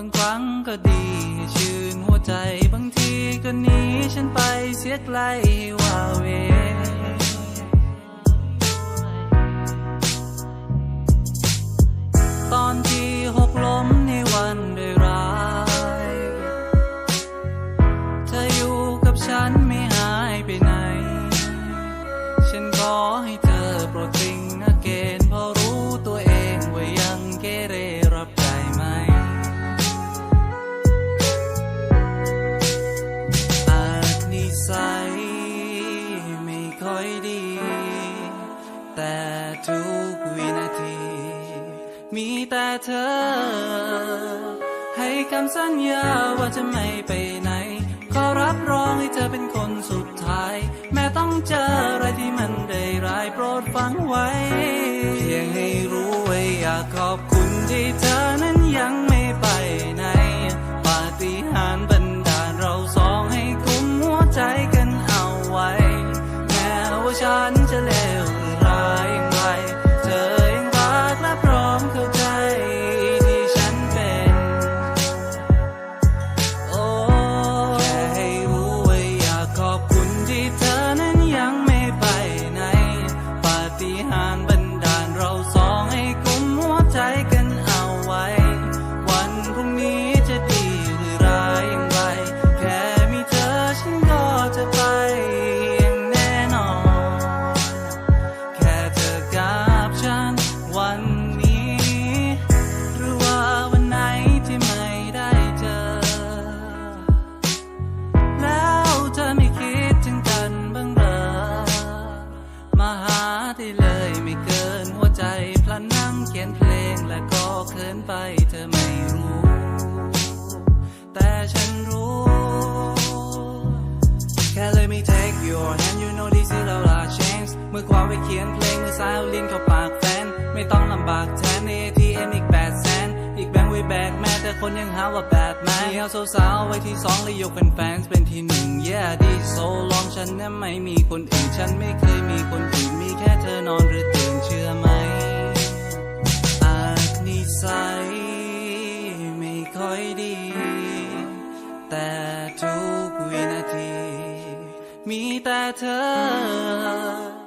างครั้งก็ดีชื่นหัวใจบางทีก็หนีฉันไปเสียไกลว่าเว ดี แต่ทุกวินาที มีแต่เธอ ให้คำสัญญาว่าจะไม่ไปไหน ขอรับรองให้เธอเป็นคนสุดท้าย แม้ต้องเจออะไรที่มันได้ร้ายโปรดฟังไว้ เพียงให้รู้ไว้อยากขอบคุณที่เธอ ม้ และก็เขินไปเธอไม่รู้ แต่ฉันรู้ แค่เลยไม่ take your hand you know this is our last chance มือขวาไว้เขียนเพลงมือซ้ายเอาลิ้นเข้าปากแฟน ไม่ต้องลำบากแทนใน ATM อีกแปดแสนอีกแบงค์ไว้แบกแม้แต่คนยังหาว่าแบดแมนมีเอาสาวๆไว้ที่สองและยกเป็นแฟนเป็นที่หนึ่ง yeah this so long ฉันนั้นไม่มีคนอื่นฉันไม่เคยมีคนอื่นมีแค่เธอ แต่ทุกวินาที มีแต่เธอ